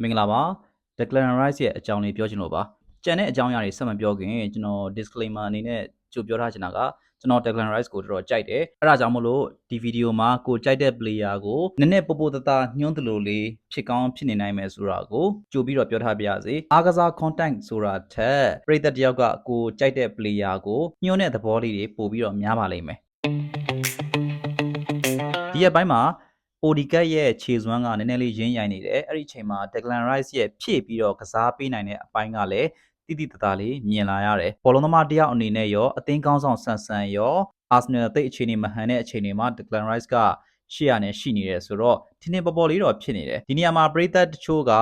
မင်္ဂလာပါ Declan Rice ရဲ့အကြောင်းလေးပြောချင်လို့ပါကြံတဲ့အကြောင်းအရာတွေဆက်မပြောခင်ကျွန်တော် disclaimer အနေနဲ့ကြိုပြောထားချင်တာကကျွန်တော် Declan Rice ကိုတော်တော်ကြိုက်တယ်အဲ့ဒါကြောင့်မလို့ဒီဗီဒီယိုမှာကိုကြိုက်တဲ့ player ကိုနည်းနည်းပိုပိုတတညွှန်းတလို့လေးဖြစ်ကောင်းဖြစ်နေနိုင်မယ်ဆိုတာကိုကြိုပြီးတော့ပြောထားပြရစီအားကစား content ဆိုတာထက်ပရိသတ်တယောက်ကကိုကြိုက်တဲ့ player ကိုညွှန်းတဲ့သဘောလေးတွေပို့ပြီးတော့များပါလိမ့်မယ်ဒီရက်ပိုင်းမှာ Odicat ရဲ့ခြေစွမ်းကနည်းနည်းလေးရင်းရိုင်နေတယ်အဲ့ဒီအချိန်မှာ Declan Rice ရဲ့ဖြည့်ပြီးတော့ကစားပေးနိုင်တဲ့အပိုင်းကလည်းတိတိတသားလေးမြင်လာရတယ်ဘောလုံးသမားတယောက်အနေနဲ့ရောအသင်းကောင်းဆောင်ဆန်ဆန်ရော Arsenal တိတ်အခြေအနေမဟန်တဲ့အခြေအနေမှာ Declan Rice ကရှေ့ရနဲ့ရှိနေတယ်ဆိုတော့ထင်းထင်းပေါ်ပေါ်လေးတော့ဖြစ်နေတယ်ဒီနေရာမှာပရိသတ်တချို့က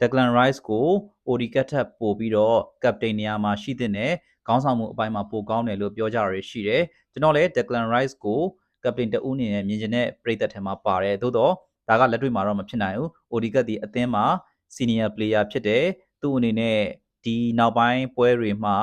Declan Rice ကို Odicat ထပ်ပို့ပြီးတော့ captain နေရာမှာရှိတဲ့နဲ့ခေါင်းဆောင်မှုအပိုင်းမှာပိုကောင်းတယ်လို့ပြောကြရရှိတယ်ကျွန်တော်လည်း Declan Rice ကို captain တဦးအနေနဲ့မြင်ကျင်တဲ့ပရိသတ်ထဲမှာပါတယ်သို့တော့ဒါကလက်တွေ့မှာတော့မဖြစ်နိုင်ဘူး Odicat ဒီအသင်းမှာ senior player ဖြစ်တယ်သူ့အနေနဲ့ဒီနောက်ပိုင်းပွဲတွေမှာ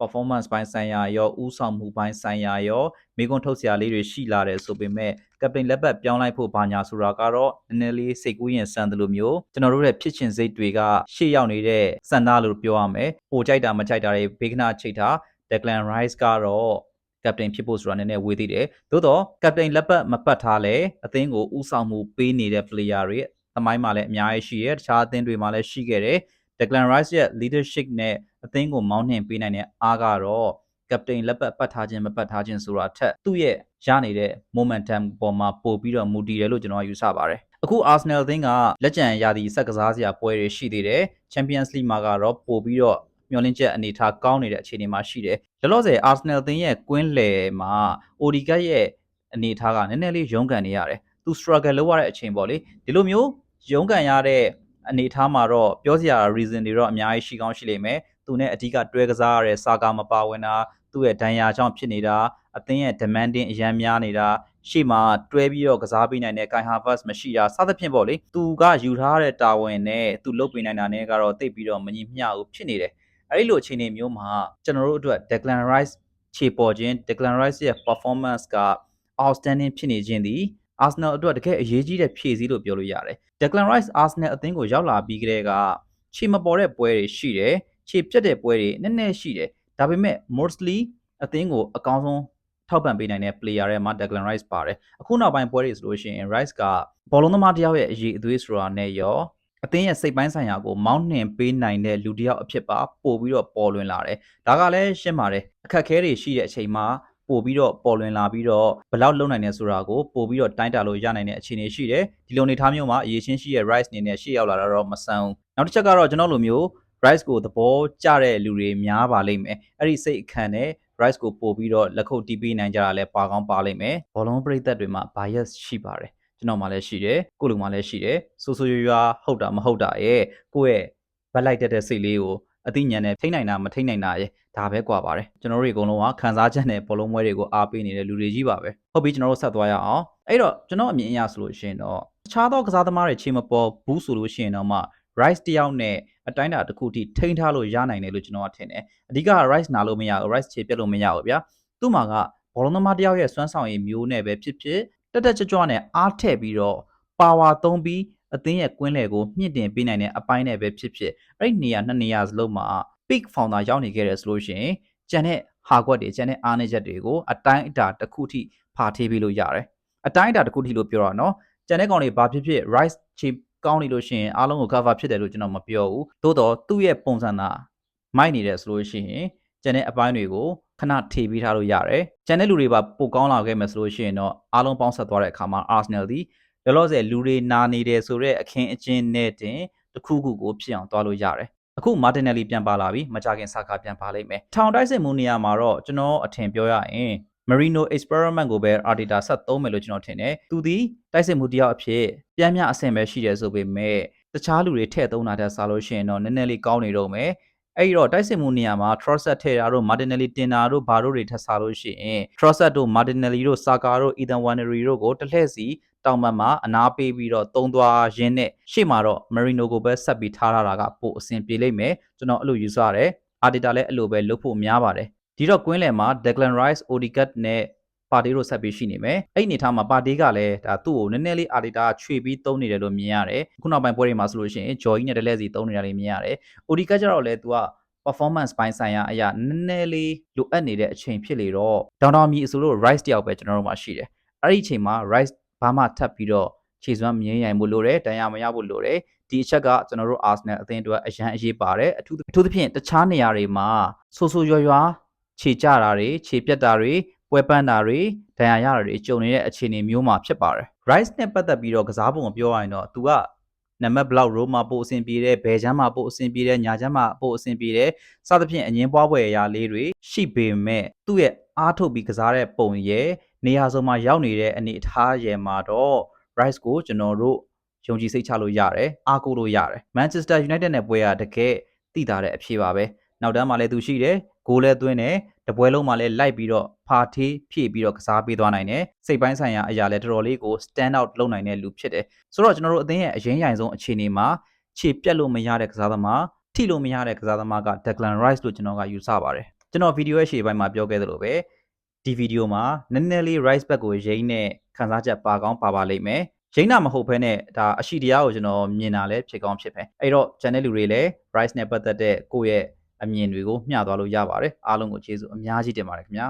performance ပိုင်းဆိုင်ရာရောဥဆောင်မှုပိုင်းဆိုင်ရာရောမိကွန်းထုတ်စရာလေးတွေရှိလာတယ်ဆိုပေမဲ့ captain လက်ပတ်ပြောင်းလိုက်ဖို့ဘာညာဆိုတာကတော့နည်းနည်းလေးစိတ်ကူးရင်စံတယ်လို့မျိုးကျွန်တော်တို့ရဲ့ဖြစ်ချင်စိတ်တွေကရှေ့ရောက်နေတဲ့စံသားလို့ပြောရမယ်ပိုကြိုက်တာမကြိုက်တာတွေဘေးကနာချိတ်တာ Declan Rice ကတော့ captain ဖြစ်ဖို့ဆိုတာနည်းနည်းဝေးသေးတယ်သို့တော့ captain လက်ပတ်မပတ်ထားလဲအသင်းကိုဥဆောင်မှုပေးနေတဲ့ player တွေသမိုင်းမှာလည်းအများကြီးရှိရဲတခြားအသင်းတွေမှာလည်းရှိခဲ့တယ် Declan Rice ရဲ့ leadership နဲ့အသင်းကိုမောင်းနှင်ပေးနိုင်တဲ့အားကတော့ captain လက်ပတ်ပတ်ထားခြင်းမပတ်ထားခြင်းဆိုတာထက်သူ့ရဲ့ရနေတဲ့ momentum ပေါ်မှာပို့ပြီးတော့မူတည်တယ်လို့ကျွန်တော်ယူဆပါတယ်အခု Arsenal အသင်းကလက်ကျန်ရာသီစက်ကစားစရာပွဲတွေရှိသေးတယ် Champions League မှာကတော့ပို့ပြီးတော့ မျှော်လင့်ချက်အနေထားကောင်းနေတဲ့အခြေအနေမှာရှိတယ်။လောလောဆယ် Arsenal အသင်းရဲ့ကွင်းလယ်မှာ Odegaard ရဲ့အနေထားကနည်းနည်းလေးရုန်းကန်နေရတယ်။သူ struggle လုပ်ရတဲ့အချိန်ပေါ့လေ။ဒီလိုမျိုးရုန်းကန်ရတဲ့အနေထားမှာတော့ပြောစရာ reason တွေတော့အများကြီးရှိကောင်းရှိလိမ့်မယ်။သူနဲ့အဓိကတွဲကစားရတဲ့စာကာမပါဝင်တာသူ့ရဲ့ဒဏ်ရာကြောင့်ဖြစ်နေတာအသင်းရဲ့ demanding အရန်များနေတာရှေ့မှာတွဲပြီးတော့ကစားပေးနိုင်တဲ့ Kai Havertz မရှိတာစသဖြင့်ပေါ့လေသူကယူထားတဲ့တာဝန်နဲ့သူလုပ်ပေးနိုင်တာနဲ့ကတော့တိတ်ပြီးတော့မညီမျှဘူးဖြစ်နေတယ် အဲ့ဒီလိုအခြေအနေမျိုးမှာကျွန်တော်တို့အတွက် Declan Rice ခြေပေါ်ခြင်း Declan Rice ရဲ့ performance က outstanding ဖြစ်နေခြင်းသည် Arsenal အတွက်တကယ်အရေးကြီးတဲ့ဖြည့်ဆည်းလို့ပြောလို့ရတယ် Declan Rice Arsenal အသင်းကိုရောက်လာပြီးကတည်းကခြေမပေါ်တဲ့ပွဲတွေရှိတယ်ခြေပြတ်တဲ့ပွဲတွေနည်းနည်းရှိတယ်ဒါပေမဲ့ mostly အသင်းကိုအကောင်းဆုံးထောက်ပံ့ပေးနိုင်တဲ့ player တွေမှာ Declan Rice ပါတယ်အခုနောက်ပိုင်းပွဲတွေဆိုလို့ရှိရင် Rice ကဘောလုံးသမားတယောက်ရဲ့အရေးအသွေးဆိုတာနဲ့ရော အသင်းရဲ့စိတ်ပိုင်းဆိုင်ရာကိုမောင်းနှင်ပေးနိုင်တဲ့လူတစ်ယောက်အဖြစ်ပါပို့ပြီးတော့ပေါ်လွင်လာတယ်ဒါကလည်းရှင်းပါတယ်အခက်အခဲတွေရှိတဲ့အချိန်မှာပို့ပြီးတော့ပေါ်လွင်လာပြီးတော့ဘယ်လောက်လုံနိုင်နေဆိုတာကိုပို့ပြီးတော့တိုင်းတာလို့ရနိုင်တဲ့အခြေအနေရှိတယ်ဒီလိုနေထားမျိုးမှာအရေးချင်းရှိရဲ့ Rice အနေနဲ့ရှေ့ရောက်လာတော့မဆန်းဘူးနောက်တစ်ချက်ကတော့ကျွန်တော်လိုမျိုး Rice ကိုသဘောကျတဲ့လူတွေများပါလိမ့်မယ်အဲ့ဒီစိတ်အခန့်နဲ့ Rice ကိုပို့ပြီးတော့လက်ခုပ်တီးပေးနိုင်ကြတာလည်းပါကောင်းပါလိမ့်မယ်ဘောလုံးပရိသတ်တွေမှာ bias ရှိပါတယ် ကျွန်တော်မှလည်းရှိတယ်ကိုလူမှလည်းရှိတယ်ဆိုဆိုရွာရွာဟုတ်တာမဟုတ်တာရဲ့ကိုယ့်ရဲ့ဗက်လိုက်တက်တဲ့စိတ်လေးကိုအသိဉာဏ်နဲ့ထိနိုင်တာမထိနိုင်တာရဲ့ဒါပဲกว่าပါတယ်ကျွန်တော်တို့အကုန်လုံးကခန်းစားချက်နဲ့ဘောလုံးပွဲတွေကိုအားပေးနေတဲ့လူတွေကြီးပါပဲဟုတ်ပြီကျွန်တော်တို့ဆက်သွားရအောင်အဲ့တော့ကျွန်တော်အမြင်အရဆိုလို့ရှိရင်တော့တခြားသောကစားသမားတွေချိန်မပေါ်ဘူးဆိုလို့ရှိရင်တော့မှ rice တယောက်နဲ့အတိုင်းတာတစ်ခုထိထိန်းထားလို့ရနိုင်တယ်လို့ကျွန်တော်ကထင်တယ်အဓိက rice နာလို့မရဘူး rice ခြေပြက်လို့မရဘူးဗျာသူ့မှာကဘောလုံးသမားတယောက်ရဲ့စွမ်းဆောင်ရည်မျိုးနဲ့ပဲဖြစ်ဖြစ် တက်တက်ကြွကြွနဲ့အားထည့်ပြီးတော့ power သုံးပြီးအသင်းရဲ့ကွင်းလယ်ကိုမြင့်တင်ပေးနိုင်တဲ့အပိုင်းနဲ့ပဲဖြစ်ဖြစ်အဲ့ဒီနေရာနှစ်နေရာစလုံးမှာ peak founder ရောက်နေခဲ့တယ်ဆိုလို့ရှိရင်ကျန်တဲ့ဟာကွက်တွေကျန်တဲ့အားနည်းချက်တွေကိုအတိုင်းအတာတစ်ခုထိဖာထေးပေးလို့ရတယ်အတိုင်းအတာတစ်ခုထိလို့ပြောတာနော်ကျန်တဲ့ကောင်တွေဘာဖြစ်ဖြစ် rice chip ကောင်းနေလို့ရှိရင်အားလုံးကို cover ဖြစ်တယ်လို့ကျွန်တော်မပြောဘူးသို့တော့သူ့ရဲ့ပုံစံသာမိုက်နေတယ်ဆိုလို့ရှိရင်ကျန်တဲ့အပိုင်းတွေကို ခဏထေပေးထားလို့ရတယ်။ကျန်တဲ့လူတွေပါပိုကောင်းလာခဲ့မယ်ဆိုလို့ရှိရင်တော့အားလုံးပေါင်းဆက်သွားတဲ့အခါမှာ Arsenal ဒီလောလောဆယ်လူတွေနာနေတယ်ဆိုတော့အခင်းအကျင်းနဲ့တင်တစ်ခုခုကိုဖြစ်အောင်သွားလို့ရတယ်။အခု Martinelli ပြန်ပါလာပြီမကြခင်ဆာကာပြန်ပါလိမ့်မယ်။ထောင်တိုက်စစ်မှုနေရာမှာတော့ကျွန်တော်အထင်ပြောရရင် Marino experiment ကိုပဲ Arteta ဆက်သုံးမယ်လို့ကျွန်တော်ထင်တယ်။သူဒီတိုက်စစ်မှုတယောက်အဖြစ်ပြန်မြအဆင်ပဲရှိတယ်ဆိုပေမဲ့တခြားလူတွေထည့်သုံးတာတက်စားလို့ရှိရင်တော့နည်းနည်းလေးကောင်းနေတော့မယ်။ အဲ့ဒီတော့တိုက်စစ်မှုနေရာမှာ Trossard ထည့်တာတို့ Martinelli တင်တာတို့ဘာတို့တွေထပ်စားလို့ရှိရင် Trossard တို့ Martinelli တို့ Saka တို့ Ethan Wannery တို့ကိုတစ်လှည့်စီတောင်မှန်မှာအနာပေးပြီးတော့တုံးသွားရင်းနဲ့ရှေ့မှာတော့ Marino ကိုပဲဆက်ပြီးထားရတာကပိုအဆင်ပြေလိမ့်မယ်ကျွန်တော်အဲ့လိုယူဆရတယ် Arteta လည်းအဲ့လိုပဲလုပ်ဖို့များပါတယ်ဒီတော့ကွင်းလယ်မှာ Declan Rice, Odegaard နဲ့ ပါတီတို့ဆက်ပြီးရှိနေမယ်အဲ့ဒီအနေထားမှာပါတီကလည်းဒါသူ့ကိုနည်းနည်းလေးအာဒီတာချွေပြီးသုံးနေတယ်လို့မြင်ရတယ်ခုနောက်ပိုင်းပွဲတွေမှာဆိုလို့ရှိရင်ဂျော်ကြီးနဲ့တလဲစီသုံးနေတာလေးမြင်ရတယ်အိုဒီကကျတော့လည်း तू က performance ပိုင်းဆိုင်ရာအရာနည်းနည်းလေးလိုအပ်နေတဲ့အချိန်ဖြစ်လေတော့ဒေါင်တောင်မီအဆိုလို့ rice တယောက်ပဲကျွန်တော်တို့မှာရှိတယ်အဲ့ဒီအချိန်မှာ rice ဘာမှထပ်ပြီးတော့ခြေစွမ်းမငြင်းရိုင်ဖို့လိုတယ်တန်ရမရဖို့လိုတယ်ဒီအချက်ကကျွန်တော်တို့ Arsenal အသင်းအတွက်အရန်အရေးပါတယ်အထူးအထူးသဖြင့်တခြားနေရာတွေမှာဆိုးဆိုးရွားရွားခြေကြတာတွေခြေပြတ်တာတွေ ပွဲပန်းတာတွေဒဏ်ရာရတာတွေကြုံနေတဲ့အခြေအနေမျိုးမှာဖြစ်ပါတယ် rice နဲ့ပတ်သက်ပြီးတော့ကစားပုံကိုပြောရရင်တော့ तू ကနံပါတ်ဘလောက်ရိုးမှာပို့အဆင်ပြေတယ်ဘယ်ချမ်းမှာပို့အဆင်ပြေတယ်ညာချမ်းမှာပို့အဆင်ပြေတယ်စသဖြင့်အငင်းပွားပွဲအရာလေးတွေရှိပေမဲ့သူ့ရဲ့အားထုတ်ပြီးကစားတဲ့ပုံရဲ့နေရာစုံမှာရောက်နေတဲ့အနေအထားရဲ့မှာတော့ rice ကိုကျွန်တော်တို့ယုံကြည်စိတ်ချလို့ရတယ်အားကိုးလို့ရတယ် Manchester United နဲ့ပွဲရတကယ်သိတာတဲ့အဖြစ်ပါပဲနောက်တန်းမှာလည်းသူရှိတယ် ဂိုးလည်းသွင်းတယ်တပွဲလုံးမှာလည်းလိုက်ပြီးတော့ဖာထေးဖြည့်ပြီးတော့ကစားပေးသွားနိုင်တယ်စိတ်ပိုင်းဆိုင်ရာအရာလည်းတော်တော်လေးကို stand out လုပ်နိုင်တဲ့လူဖြစ်တယ်ဆိုတော့ကျွန်တော်တို့အသင်းရဲ့အရင်ရိုင်ဆုံးအခြေအနေမှာခြေပြတ်လို့မရတဲ့ကစားသမားထိလို့မရတဲ့ကစားသမားက Declan Rice လို့ကျွန်တော်ကယူဆပါတယ်ကျွန်တော်ဗီဒီယိုရဲ့ရှေ့ပိုင်းမှာပြောခဲ့သလိုပဲဒီဗီဒီယိုမှာနည်းနည်းလေး Rice back ကိုရိမ့်နဲ့ခန်းစားချက်ပါကောင်းပါပါလိမ့်မယ်ရိမ့်တာမဟုတ်ဘဲနဲ့ဒါအရှိတရားကိုကျွန်တော်မြင်တာလည်းဖြစ်ကောင်းဖြစ်ပဲအဲ့တော့ channel လူတွေလည်း Rice နဲ့ပတ်သက်တဲ့ကိုယ့်ရဲ့ အမြင်တွေကိုမျှသွားလို့ရပါတယ်အားလုံးကိုကျေးဇူးအများကြီးတင်ပါတယ်ခင်ဗျာ